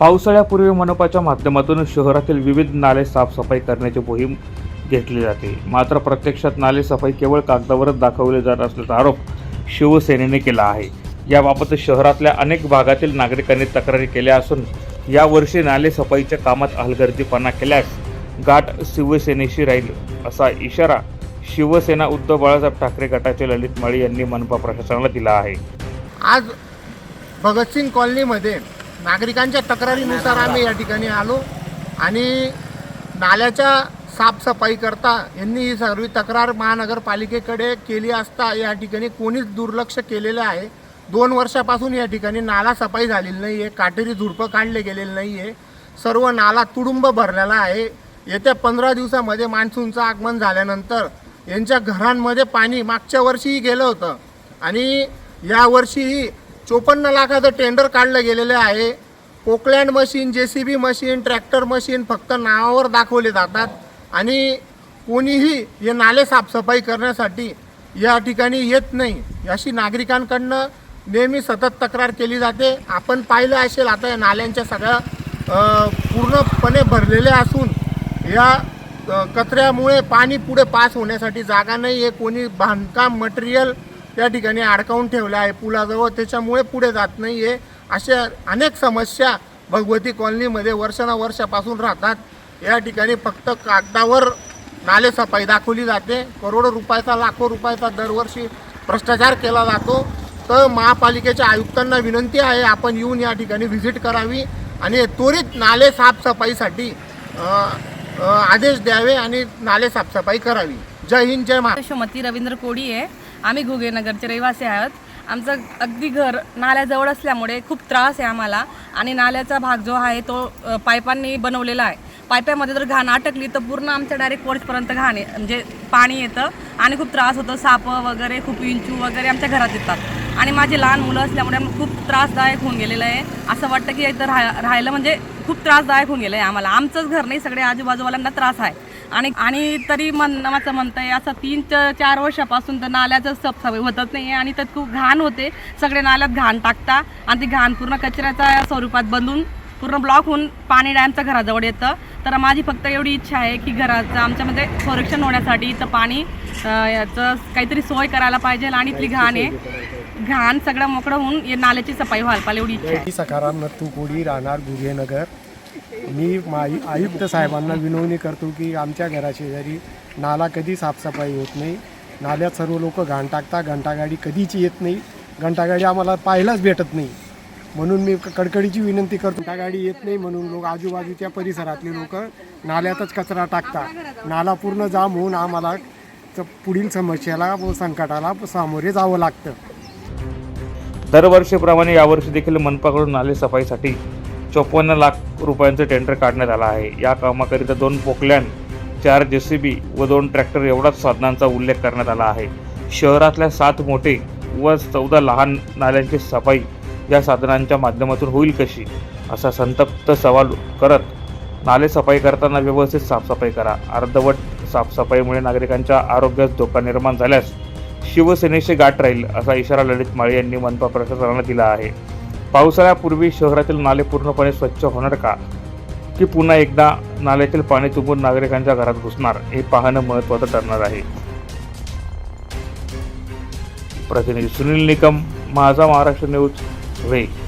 पावसाळ्यापूर्वी मनपाच्या माध्यमातून शहरातील विविध नाले साफसफाई करण्याची मोहीम घेतली जाते. मात्र प्रत्यक्षात नाले सफाई केवळ कागदावरच दाखवले जात असल्याचा आरोप शिवसेनेने केला आहे. याबाबत शहरातल्या अनेक भागातील नागरिकांनी तक्रारी केल्या असून यावर्षी नाले सफाईच्या कामात हलगर्जीपणा केल्यास गाठ शिवसेनेशी राहील असा इशारा शिवसेना उद्धव बाळासाहेब ठाकरे गटाचे ललित माळी यांनी मनपा प्रशासनाला दिला आहे. आज भगतसिंग कॉलनीमध्ये नागरिकांच्या तक्रारीनुसार आम्ही या ठिकाणी आलो आणि नाल्याच्या साफसफाईकरता यांनी ही सर्व तक्रार महानगरपालिकेकडे केली असता या ठिकाणी कोणीच दुर्लक्ष केलेलं आहे. दोन वर्षापासून या ठिकाणी नाला सफाई झालेली नाही आहे काटेरी झुडपं काढले गेलेले नाही आहे सर्व नाला तुडुंब भरलेला आहे. येत्या पंधरा दिवसामध्ये मान्सूनचं आगमन झाल्यानंतर यांच्या घरांमध्ये पाणी मागच्या वर्षीही गेलं होतं आणि यावर्षीही चोपन्न लाखाचं टेंडर काढलं गेलेलं आहे. Poclain machine J C B machine tractor machine फक्त नावावर दाखवले जातात. आणि कोणीही हे नाले साफसफाई करण्यासाठी या ठिकाणी येत नाही. अशी नागरिकांकडनं नेहमी सतत तक्रार केली जाते. आपण पाहिलं असेल आता या नाल्यांच्या सगळ्या पूर्णपणे भरलेल्या असून या कचऱ्यामुळे पाणी पुढे पास होण्यासाठी जागा नाही. आहे कोणी बांधकाम मटेरियल त्या ठिकाणी अडकावून ठेवलं आहे पुलाजवळ. त्याच्यामुळे पुढे जात नाही आहे अशा अनेक समस्या भगवती कॉलनीमध्ये वर्षानुवर्षापासून राहतात. या ठिकाणी फक्त कागदावर नाले सफाई दाखवली जाते. करोडो रुपयाचा लाखो रुपयाचा दरवर्षी भ्रष्टाचार केला जातो. तर महापालिकेच्या आयुक्तांना विनंती आहे आपण येऊन या ठिकाणी व्हिजिट करावी आणि त्वरित नाले साफसफाईसाठी आदेश द्यावे आणि नाले साफसफाई करावी. जय हिंद जय महाराष्ट्र. श्रीमती रवींद्र कोडी आहे आम्ही घुगेनगरचे रहिवासी आहोत. आमचं अगदी घर नाल्याजवळ असल्यामुळे खूप त्रास आहे आम्हाला. आणि नाल्याचा भाग जो आहे तो पायपांनी बनवलेला आहे. पायप्यामध्ये जर घाण अटकली तर पूर्ण आमच्या डायरेक्ट वरपर्यंत घाण आहे. म्हणजे पाणी येतं आणि खूप त्रास होतो. साप वगैरे खूप विंचू वगैरे आमच्या घरात येतात. आणि माझी लहान मुलं असल्यामुळे खूप त्रासदायक होऊन गेलेलं आहे. असं वाटतं की इथं राह राहायला म्हणजे खूप त्रासदायक होऊन गेलं आहे आम्हाला. आमचंच घर नाही सगळे आजूबाजूवाल्यांना त्रास आहे. आणि आणि तरी म्हणण्याचं म्हणतं आहे असं तीन चार वर्षापासून तर नाल्याचं साफसफाई होतच नाही आहे आणि त्यात खूप घाण होते. सगळे नाल्यात घाण टाकता आणि ती घाण पूर्ण कचऱ्याच्या स्वरूपात बंधून पूर्ण ब्लॉक होऊन पाणी डॅमचं घराजवळ येतं. तर माझी फक्त एवढी इच्छा आहे की घराचं आमच्यामध्ये संरक्षण होण्यासाठी इथं पाणी याचं काहीतरी सोय करायला पाहिजे आणि इथली घाण आहे. घाण सगळं मोकळं होऊन या नाल्याची सफाई व्हायला पाहिजे एवढी इच्छा आहे. मी नत्तू कोडी राहणार गुगेनगर मी माई आयुक्त साहेबांना विनवणी करतो की आमच्या घराशेजारी नाला कधी साफसफाई होत नाही. नाल्यात सर्व लोक घाण टाकता घंटागाडी कधीच येत नाही. घंटागाडी आम्हाला पाहायलाच भेटत नाही. म्हणून मी कडकडीची विनंती करतो. घंटागाडी येत नाही म्हणून लोक आजूबाजूच्या परिसरातले लोक नाल्यातच कचरा टाकता. नाला पूर्ण जाम होऊन आम्हाला च- पुढील समस्याला व संकटाला सामोरे जावं लागतं. दरवर्षीप्रमाणे यावर्षी देखील मनपाकडून नाले सफाईसाठी चोपन्न लाख रुपयांचं टेंडर काढण्यात आला आहे. या कामाकरिता दोन पोकलॅन चार जेसीबी व दोन ट्रॅक्टर एवढाच साधनांचा उल्लेख करण्यात आला आहे. शहरातल्या सात मोठे व चौदा लहान नाल्यांची सफाई या साधनांच्या माध्यमातून होईल कशी? असा संतप्त सवाल करत नाले सफाई करताना व्यवस्थित साफसफाई करा. अर्धवट साफसफाईमुळे नागरिकांच्या आरोग्यास धोका निर्माण झाल्यास शिवसेनेशी गाठ राहील असा इशारा ललित माळे यांनी मनपा प्रशासनाला दिला आहे. पावसाळ्यापूर्वी शहरातील नाले पूर्णपणे स्वच्छ होणार का? की पुन्हा एकदा नाल्यातील पाणी तुंबून नागरिकांच्या घरात घुसणार? हे पाहणं महत्त्वाचं ठरणार आहे. प्रतिनिधी सुनील निकम माझा महाराष्ट्र न्यूज धुळे